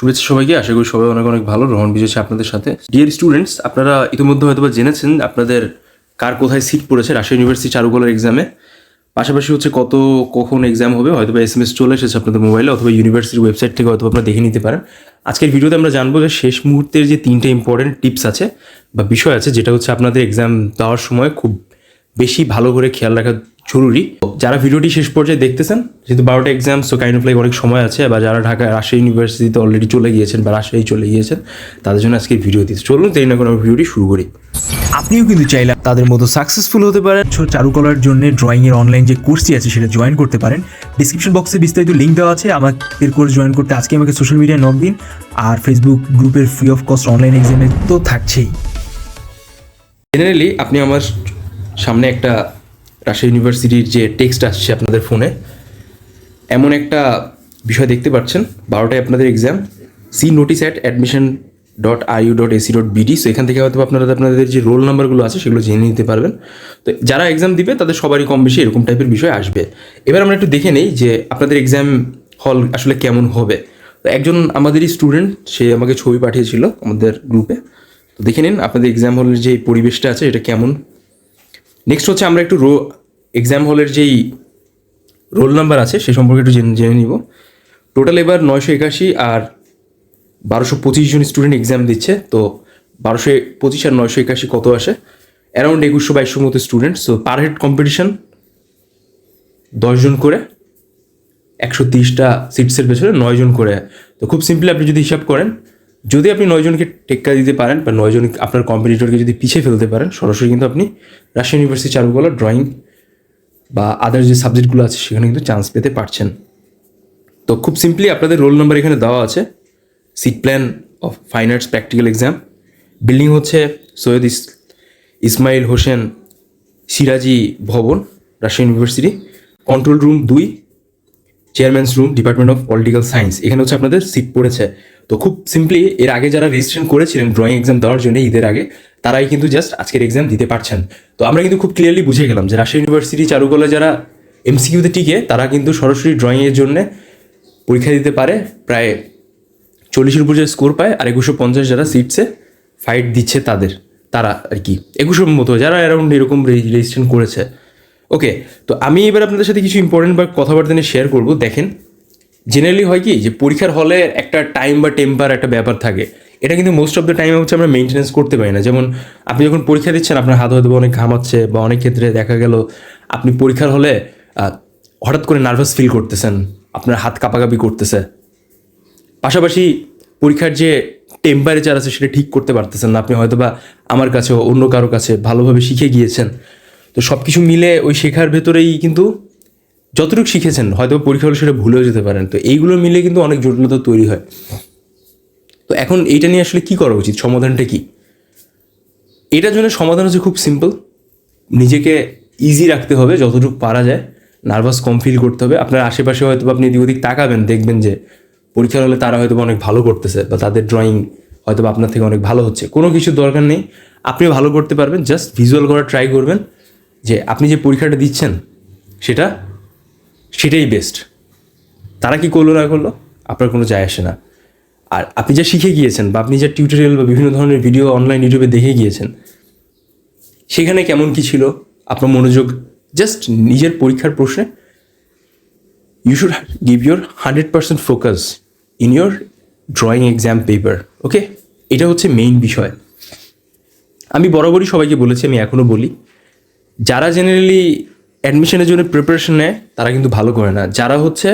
শুভেচ্ছা সবাইকে। আশা করি সবাই অনেক অনেক ভালো। রহন বিজয় আপনাদের সাথে। ডিয়ার স্টুডেন্টস আপনারা ইতিমধ্যে হয়তো জেনেছেন আপনাদের কার কোথায় সিট পড়েছে রাজশাহী ইউনিভার্সিটি চারুকলার এক্সামে পাশাপাশি হচ্ছে কত, কখন এক্সাম হবে হয়তো বা এস এম এস চলে এসেছে আপনাদের মোবাইলে অথবা ইউনিভার্সিটির ওয়েবসাইট থেকে হয়তো আপনারা দেখে নিতে পারেন। আজকের ভিডিওতে আমরা জানব যে শেষ মুহূর্তের যে তিনটে ইম্পর্টেন্ট টিপস আছে বা বিষয় আছে, যেটা হচ্ছে আপনাদের এক্সাম দেওয়ার সময় খুব বেশি ভালো করে খেয়াল রাখা জরুরি। যারা ভিডিওটি শেষ পর্যায়ে দেখতেছেন যেহেতু বারোটা exam so kind of like অনেক সময় আছে বা যারা ঢাকা রাজশাহী ইউনিভার্সিটিতে অলরেডি চলে গিয়েছেন বা রাজশাহী চলে গিয়েছেন তাদের জন্য আজকে ভিডিও দিতে চলুন তাই না কোনো ভিডিওটি শুরু করি। আপনিও কিন্তু চাইলে তাদের মতো সাকসেসফুল হতে পারেন। চারুকলার জন্য ড্রয়িং এর অনলাইন যে কোর্সটি আছে সেটা জয়েন করতে পারেন। ডিসক্রিপশন বক্সে বিস্তারিত লিঙ্ক দেওয়া আছে। আমাদের কোর্স জয়েন করতে আজকে আমাকে সোশ্যাল মিডিয়ায় নক দিন। আর ফেসবুক গ্রুপের ফ্রি অফ কস্ট অনলাইন এক্সামে তো থাকছেই। জেনারেলি আপনি আমার সামনে একটা রাজশাহী ইউনিভার্সিটির যে টেক্সট আসছে আপনাদের ফোনে, এমন একটা বিষয় দেখতে পাচ্ছেন। বারোটায় আপনাদের exam see notice at admission dot IU dot AC dot BD so এখান থেকে হয়তো আপনারা আপনাদের যে রোল নাম্বারগুলো আছে, সেগুলো জেনে নিতে পারবেন। তো, যারা এক্সাম দিবে, তাদের সবারই কম বেশি এরকম টাইপের বিষয় আসবে। এবার আমরা একটু দেখে নেই যে আপনাদের এক্সাম হল আসলে কেমন হবে। তো, একজন আমাদেরই স্টুডেন্ট সে আমাকে ছবি পাঠিয়েছিল আমাদের গ্রুপে তো, দেখে নিন আপনাদের এক্সাম হলের যে পরিবেশটা আছে, এটা কেমন নেক্সট হচ্ছে আমরা একটু রো এক্সাম হলের যেই রোল নাম্বার আছে, সে সম্পর্কে একটু জেনে জেনে নিব। টোটাল এবার নয়শো একাশি আর বারোশো পঁচিশ জন স্টুডেন্ট এক্সাম দিচ্ছে, তো বারোশো পঁচিশ আর নয়শো একাশি কত আসে? অ্যারাউন্ড একুশশো বাইশশো মতো student so per head competition দশজন করে, একশো তিরিশটা সিটসের পেছনে নয়জন করে। তো খুব সিম্পলি আপনি যদি হিসাব করেন, যদি আপনি নয়জনকে টেক্কা দিতে পারেন বা নয়জন আপনার কম্পিটিটরকে যদি পিছিয়ে ফেলতে পারেন, সরাসরি কিন্তু আপনি রাজশাহী ইউনিভার্সিটি চালু চারুকলা ড্রয়িং বা আদার যে সাবজেক্টগুলো আছে, সেখানে কিন্তু চান্স পেতে পারছেন। তো খুব সিম্পলি আপনাদের রোল নাম্বার এখানে দেওয়া আছে। Seat plan of fine arts practical exam building হচ্ছে সৈয়দ ইস ইসমাইল হোসেন সিরাজি ভবন রাজশাহী ইউনিভার্সিটি কন্ট্রোল রুম দুই। Chairman's room department of political science এখানে হচ্ছে আপনাদের সিট পড়েছে। তো খুব সিম্পলি এর আগে যারা রেজিস্ট্রেশন করেছিলেন ড্রয়িং এক্সাম দেওয়ার জন্য, ঈদের আগে তারাই কিন্তু জাস্ট আজকের এক্সাম দিতে পারছেন। তো আমরা কিন্তু খুব ক্লিয়ারলি বুঝে গেলাম যে রাজশাহী ইউনিভার্সিটি চারুকলা যারা এমসিকিউতে টিকে, তারা কিন্তু সরাসরি ড্রয়িংয়ের জন্য পরীক্ষা দিতে পারে। প্রায় চল্লিশের উপর যে স্কোর পায় আর একুশো পঞ্চাশ যারা সিটসে ফাইট দিচ্ছে তাদের, তারা আর কি। একুশোর মতো যারা অ্যারাউন্ড এরকম রেজিস্ট্রেশন করেছে। ওকে তো আমি এবার আপনাদের সাথে কিছু ইম্পর্টেন্ট বা কথাবার্তা নিয়ে শেয়ার করব। দেখেন জেনারেলি হয় কি যে পরীক্ষার হলে একটা টাইম বা টেম্পার একটা ব্যাপার থাকে। এটা কিন্তু মোস্ট অফ দ্য টাইম হচ্ছে আমরা মেনটেন্স করতে পারি না। যেমন আপনি যখন পরীক্ষা দিচ্ছেন, আপনার হাত হয়তো অনেক ঘামাচ্ছে বা অনেক ক্ষেত্রে দেখা গেল আপনি পরীক্ষার হলে হঠাৎ করে নার্ভাস ফিল করতেছেন, আপনার হাত কাঁপাকাঁপি করতেছে। পাশাপাশি পরীক্ষার যে টেম্পারেচার আছে, সেটা ঠিক করতে পারতেছেন না। আপনি হয়তো বা আমার কাছে অন্য কারও কাছে ভালোভাবে শিখে গিয়েছেন। তো সব কিছু মিলে ওই শেখার ভেতরেই কিন্তু যতটুকু শিখেছেন হয়তো পরীক্ষা হলে সেটা ভুলেও যেতে পারেন। তো এইগুলো মিলে কিন্তু অনেক জটিলতা তৈরি হয়। তো এখন এইটা নিয়ে আসলে কি করা উচিত? সমাধানটা কি? এটার জন্য সমাধান হচ্ছে খুব সিম্পল নিজেকে ইজি রাখতে হবে, যতটুকু পারা যায়। নার্ভাস কম ফিল করতে হবে। আপনার আশেপাশে হয়তো আপনি এদিক ওদিক তাকাবেন, দেখবেন যে পরীক্ষার হলে তারা হয়তো অনেক ভালো করতেছে বা তাদের ড্রয়িং হয়তো আপনার থেকে অনেক ভালো হচ্ছে। কোনো কিছু দরকার নেই। আপনি ভালো করতে পারবেন। জাস্ট ভিজুয়াল করার ট্রাই করবেন যে আপনি যে পরীক্ষাটা দিচ্ছেন, সেটা, সেটাই বেস্ট তারা কি করল, না করল, আপনার কোনো যায় আসে না। আর আপনি যা শিখে গিয়েছেন বা আপনি যা টিউটোরিয়াল বা বিভিন্ন ধরনের ভিডিও অনলাইন ইউটিউবে দেখে গিয়েছেন, সেখানে কেমন কি ছিল আপনার মনোযোগ? জাস্ট নিজের পরীক্ষার প্রশ্নে you should give your hundred percent focus in your drawing exam paper okay এটা হচ্ছে মেইন বিষয়। আমি বরাবরই সবাইকে বলেছি, আমি এখনও বলি, যারা জেনারেলি অ্যাডমিশনের জন্য প্রিপারেশন নেয়, তারা কিন্তু ভালো করে না। যারা হচ্ছে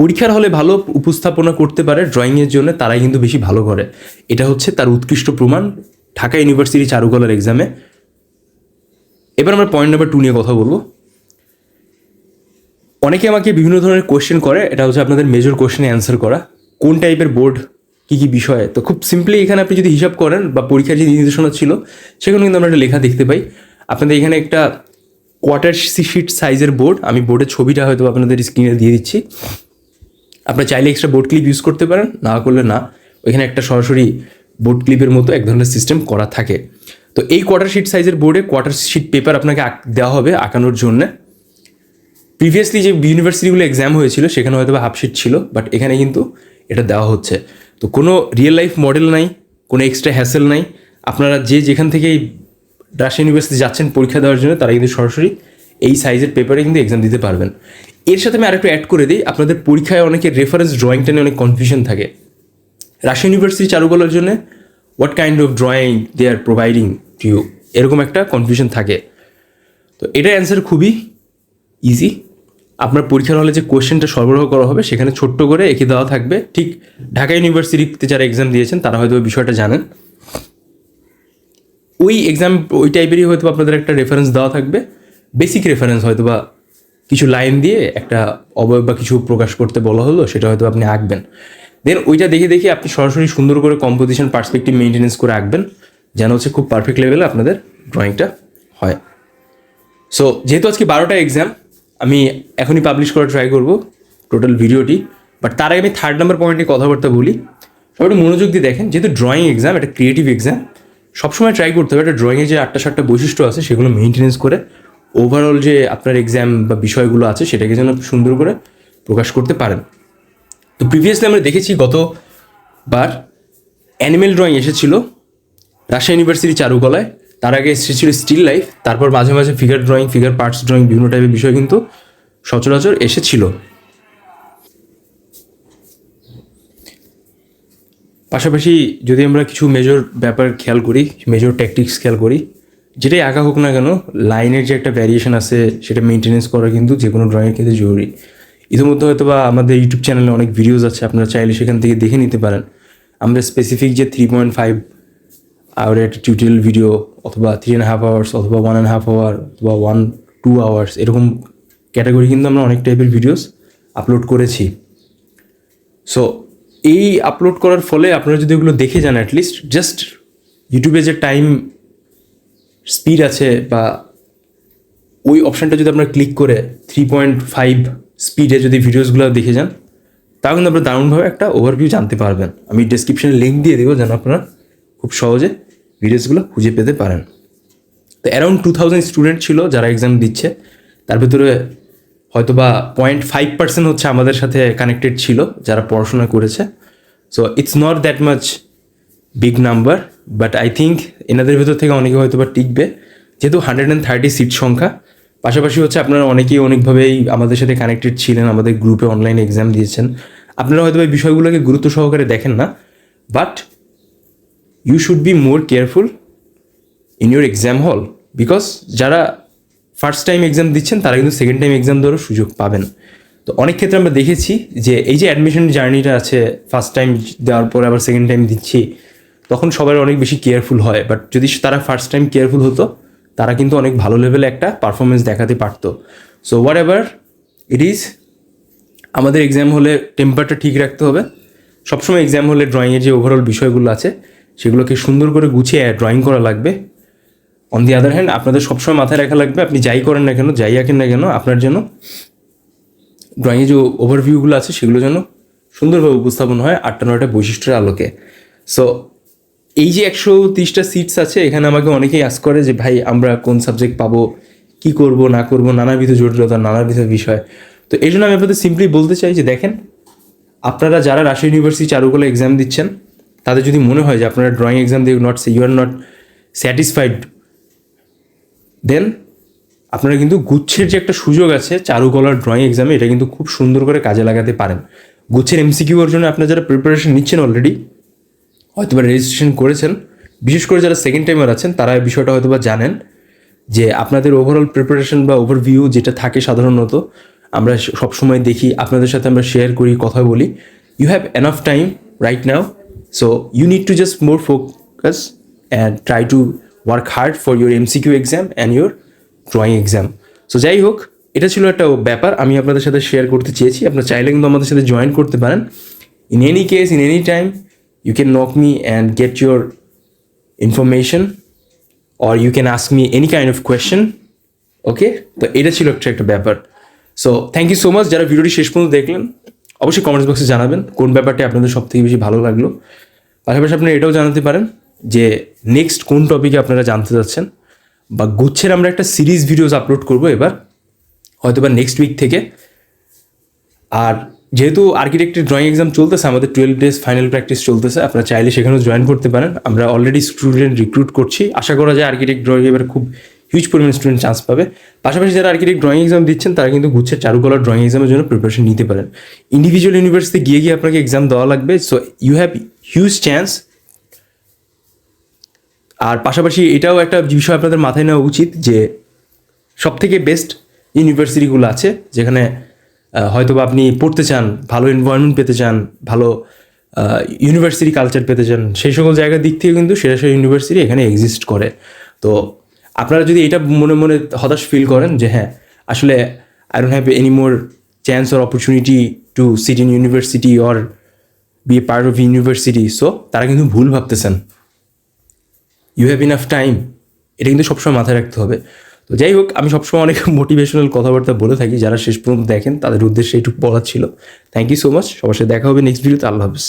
পরীক্ষার হলে ভালো উপস্থাপনা করতে পারে ড্রয়িংয়ের জন্য, তারাই কিন্তু বেশি ভালো করে। এটা হচ্ছে তার উৎকৃষ্ট প্রমাণ ঢাকা ইউনিভার্সিটি চারুকলার এক্সামে এবার আমরা পয়েন্ট নাম্বার টু নিয়ে কথা বলব। অনেকে আমাকে বিভিন্ন ধরনের কোয়েশ্চেন করে, এটা হচ্ছে আপনাদের মেজর কোয়েশ্চেনে অ্যান্সার করা। কোন টাইপের বোর্ড কী কী বিষয়ে? তো খুব সিম্পলি এখানে আপনি যদি হিসাব করেন বা পরীক্ষার যে নির্দেশনা ছিল, সেখানে কিন্তু আমরা একটা লেখা দেখতে পাই। আপনাদের এখানে একটা কোয়ার্টার শিট সাইজের বোর্ড আমি বোর্ডের ছবিটা হয়তো আপনাদের স্ক্রিনে দিয়ে দিচ্ছি। আপনারা চাইলে এক্সট্রা বোর্ড ক্লিপ ইউজ করতে পারেন, না করলে না। ওইখানে একটা সরাসরি বোর্ড ক্লিপের মতো এক ধরনের সিস্টেম করা থাকে। তো এই কোয়ার্টার শিট সাইজের বোর্ডে কোয়ার্টার শিট পেপার আপনাকে দেওয়া হবে আঁকানোর জন্য। প্রিভিয়াসলি যে ইউনিভার্সিটিগুলো এক্সাম হয়েছিল, সেখানে হয়তো হাফ শিট ছিল বাট এখানে কিন্তু এটা দেওয়া হচ্ছে। তো কোনো রিয়েল লাইফ মডেল নাই, কোনো এক্সট্রা হ্যাসেল নাই। আপনারা যে যেখান থেকেই রাশিয়া ইউনিভার্সিটি যাচ্ছেন পরীক্ষা দেওয়ার জন্য, তারা কিন্তু সরাসরি এই সাইজের পেপারে কিন্তু এক্সাম দিতে পারবেন। এর সাথে আমি আরেকটু অ্যাড করে দিই, আপনাদের পরীক্ষায় অনেকে রেফারেন্স ড্রয়িংটা নিয়ে অনেক কনফিউশন থাকে। রাশিয়া ইউনিভার্সিটি চারুকলার জন্য what kind of drawing they are providing to you এরকম একটা কনফিউশন থাকে। তো এটার অ্যান্সার খুবই ইজি আপনার পরীক্ষার হলে যে কোয়েশ্চেনটা সরবরাহ করা হবে, সেখানে ছোট্ট করে এঁকে দেওয়া থাকবে। ঠিক ঢাকা ইউনিভার্সিটিতে যারা এক্সাম দিয়েছেন, তারা হয়তো ওই বিষয়টা জানেন। ওই এক্সাম ওই টাইপেরই হয়তো আপনাদের একটা রেফারেন্স দেওয়া থাকবে। বেসিক রেফারেন্স হয়তো বা কিছু লাইন দিয়ে একটা অবয়ব বা কিছু প্রকাশ করতে বলা হলো, সেটা হয়তো আপনি আঁকবেন। দেন ওইটা দেখে দেখে আপনি সরাসরি সুন্দর করে কম্পোজিশন পার্সপেক্টিভ মেনটেনেন্স করে আঁকবেন, যেন হচ্ছে খুব পারফেক্ট লেভেলে আপনাদের ড্রয়িংটা হয়। সো যেহেতু আজকে বারোটা এক্সাম আমি এখনই পাবলিশ করার ট্রাই করব টোটাল ভিডিওটি বাট তার আগে আমি থার্ড নাম্বার পয়েন্টে কথাবার্তা বলি। সবাই একটু মনোযোগ দিয়ে দেখেন, যেহেতু ড্রয়িং এক্সাম একটা ক্রিয়েটিভ এক্সাম সবসময় ট্রাই করতে হবে, একটা ড্রয়িংয়ের যে আটটা সাতটা বৈশিষ্ট্য আছে, সেগুলো মেনটেনেন্স করে ওভারঅল যে আপনার এক্সাম বা বিষয়গুলো আছে, সেটাকে যেন সুন্দর করে প্রকাশ করতে পারেন। তো প্রিভিয়াসলি আমরা দেখেছি গতবার অ্যানিমেল ড্রয়িং এসেছিল রাজশাহী ইউনিভার্সিটি চারুকলায়। তার আগে এসেছিল স্টিল লাইফ তারপর মাঝে মাঝে figure drawing figure parts drawing বিভিন্ন টাইপের বিষয় কিন্তু সচরাচর এসেছিল। পাশাপাশি যদি আমরা কিছু মেজর ব্যাপার খেয়াল করি মেজর ট্যাকটিক্স খেয়াল করি যেটাই আঁকা হোক না কেন, লাইনের যে একটা ভ্যারিয়েশন আছে, সেটা মেনটেনেন্স করা কিন্তু যে কোনো ড্রয়িংয়ের ক্ষেত্রে জরুরি। ইতিমধ্যে হয়তো বা আমাদের ইউটিউব চ্যানেলে অনেক ভিডিওস আছে, আপনারা চাইলে সেখান থেকে দেখে নিতে পারেন। আমরা স্পেসিফিক যে থ্রি পয়েন্ট ফাইভ আর একটা টিউটোরিয়াল ভিডিও অথবা থ্রি অ্যান্ড হাফ আওয়ার্স অথবা ওয়ান অ্যান্ড হাফ আওয়ার অথবা ওয়ান টু আওয়ার্স এরকম ক্যাটাগরি কিন্তু আমরা অনেক টাইপের ভিডিওস আপলোড করেছি। সো এই আপলোড করার ফলে আপনারা যদি ওগুলো দেখে যান অ্যাটলিস্ট জাস্ট ইউটিউবে যে টাইম স্পিড আছে বা ওই অপশানটা যদি আপনারা ক্লিক করে থ্রি পয়েন্ট ফাইভ স্পিডে যদি ভিডিওসগুলো দেখে যান, তাও কিন্তু আপনারা দারুণভাবে একটা ওভারভিউ জানতে পারবেন। আমি ডিসক্রিপশনে লিঙ্ক দিয়ে দেবো যেন আপনারা খুব সহজে ভিডিওসগুলো খুঁজে পেতে পারেন। তো অ্যারাউন্ড টু থাউজেন্ড স্টুডেন্ট ছিল যারা এক্সাম দিচ্ছে। তার ভিতরে হয়তো বা পয়েন্ট ফাইভ পার্সেন্ট হচ্ছে আমাদের সাথে কানেক্টেড ছিল, যারা পড়াশোনা করেছে। So it's not that much big number but I think এনাদের ভেতর থেকে অনেকে হয়তো বা টিকবে। যেহেতু হান্ড্রেড অ্যান্ড থার্টি সিট সংখ্যা, পাশাপাশি হচ্ছে আপনারা অনেকেই অনেকভাবেই আমাদের সাথে কানেক্টেড ছিলেন, আমাদের গ্রুপে অনলাইন এক্সাম দিয়েছেন। আপনারা হয়তো এই বিষয়গুলোকে গুরুত্ব সহকারে দেখেন না। But you should be more careful in your exam hall because যারা ফার্স্ট টাইম এক্সাম দিচ্ছেন, তারা কিন্তু সেকেন্ড টাইম এক্সাম দেওয়ারও সুযোগ পাবেন। তো অনেক ক্ষেত্রে আমরা দেখেছি যে এই যে অ্যাডমিশন জার্নিটা আছে ফার্স্ট টাইম দেওয়ার পর আবার সেকেন্ড টাইম দিচ্ছি তখন সবাই অনেক বেশি কেয়ারফুল হয় বাট যদি তারা ফার্স্ট টাইম কেয়ারফুল হতো, তারা কিন্তু অনেক ভালো লেভেলে একটা পারফরমেন্স দেখাতে পারতো। So whatever it is আমাদের এক্সাম হলে টেম্পারটা ঠিক রাখতে হবে। সবসময় এক্সাম হলে ড্রয়িংয়ের যে ওভারঅল বিষয়গুলো আছে, সেগুলোকে সুন্দর করে গুছিয়ে ড্রয়িং করা লাগবে। অন দি আদার হ্যান্ড আপনাদের সবসময় মাথায় রাখা লাগবে, আপনি যাই করেন না কেন, যাই আঁকেন না কেন, আপনার জন্য ড্রয়িংয়ে যে ওভারভিউগুলো আছে, সেগুলো যেন সুন্দরভাবে উপস্থাপন হয় আটটা নয়টা বৈশিষ্ট্যের আলোকে। সো এই যে একশো তিরিশটা সিটস আছে, এখানে আমাকে অনেকেই আস করে যে, ভাই, আমরা কোন সাবজেক্ট পাবো? কি করব, না করব? নানাবিধ জটিলতা, নানাবিধ বিষয়। তো এই জন্য আমি আপনাদের সিম্পলি বলতে চাই যে, দেখেন, আপনারা যারা রাজশাহী ইউনিভার্সিটি চারুকলা এক্সাম দিচ্ছেন, তাদের যদি মনে হয় যে, আপনারা ড্রয়িং এক্সাম দিয়ে not you are not satisfied then আপনারা কিন্তু গুচ্ছের যে একটা সুযোগ আছে, চারুকলার ড্রয়িং এক্সামে এটা কিন্তু খুব সুন্দর করে কাজে লাগাতে পারেন। গুচ্ছের এমসিকিউর জন্য আপনারা যারা প্রিপারেশন নিচ্ছেন অলরেডি হয়তো বা রেজিস্ট্রেশন করেছেন। বিশেষ করে যারা সেকেন্ড টাইমার আছেন, তারা এই বিষয়টা হয়তো বা জানেন যে আপনাদের ওভারঅল প্রিপারেশন বা ওভারভিউ যেটা থাকে সাধারণত, আমরা সবসময় দেখি, আপনাদের সাথে আমরা শেয়ার করি, কথা বলি। You have enough time right now so you need to just more focus and try to work hard for your MCQ exam and your drawing exam so যাই হোক, এটা ছিল একটা ব্যাপার, আমি আপনাদের সাথে শেয়ার করতে চেয়েছি। আপনারা চাইলে কিন্তু আমাদের সাথে জয়েন করতে পারেন। In any case in any time you can knock me and get your information, or you can ask me any kind of question okay তো এটা ছিল একটা একটা ব্যাপার। So thank you so much যারা ভিডিওটি শেষ পর্যন্ত দেখলেন, অবশ্যই কমেন্টস বক্সে জানাবেন, কোন ব্যাপারটি আপনাদের সব থেকে বেশি ভালো লাগল। পাশাপাশি আপনি এটাও জানাতে পারেন যে নেক্সট কোন টপিকে আপনারা জানতে চাচ্ছেন, বা গুচ্ছের আমরা একটা সিরিজ ভিডিওস আপলোড করব এবার হয়তো বা নেক্সট উইক থেকে। আর যেহেতু আর্কিটেক্টের ড্রয়িং এক্সাম চলতেছে, আমাদের টুয়েলভ ডেজ ফাইনাল প্র্যাকটিস চলতেছে, আপনারা চাইলে সেখানেও জয়েন করতে পারেন। আমরা অলরেডি স্টুডেন্ট রিক্রুট করছি। আশা করা যায় আর্কিটেক্ট ড্রয়িং এবার খুব হিউজ পরিমাণে স্টুডেন্ট চান্স পাবে। পাশাপাশি যারা আর্কিটেক্ট ড্রয়িং এক্সাম দিচ্ছেন, তারা কিন্তু গুচ্ছের চারুকলার ড্রয়িং এক্সামের জন্য প্রিপারেশন নিতে পারেন। ইন্ডিভিজুয়াল ইউনিভার্সিটি গিয়ে গিয়ে আপনাকে এক্সাম দেওয়া লাগবে। So you have huge chance আর পাশাপাশি এটাও একটা বিষয় আপনাদের মাথায় নেওয়া উচিত যে সব থেকে বেস্ট ইউনিভার্সিটিগুলো আছে, যেখানে আহ, হয়তোবা আপনি পড়তে চান ভালো এনভায়রনমেন্ট পেতে চান ভালো ইউনিভার্সিটি কালচার পেতে চান সেই সকল জায়গার দিক থেকে কিন্তু সেরা সেরা ইউনিভার্সিটি এখানে এক্সিস্ট করে। তো আপনারা যদি এটা মনে মনে হতাশ ফিল করেন যে হ্যাঁ আসলে I don't have any more chance or opportunity to sit in university or be a part of university so তারা কিন্তু ভুল ভাবতেছেন। ইউ হ্যাভ ইনাফ টাইম এটা কিন্তু সবসময় মাথায় রাখতে হবে। তো যাই হোক, আমি সবসময় অনেক মোটিভেশনাল কথাবার্তা বলে থাকি। যারা শেষ পর্যন্ত দেখেন, তাদের উদ্দেশ্যে এইটুকু বলার ছিল। থ্যাংক ইউ সো মাচ সবার সাথে দেখা হবে নেক্সট ভিডিওতে আল্লাহ হাফিজ।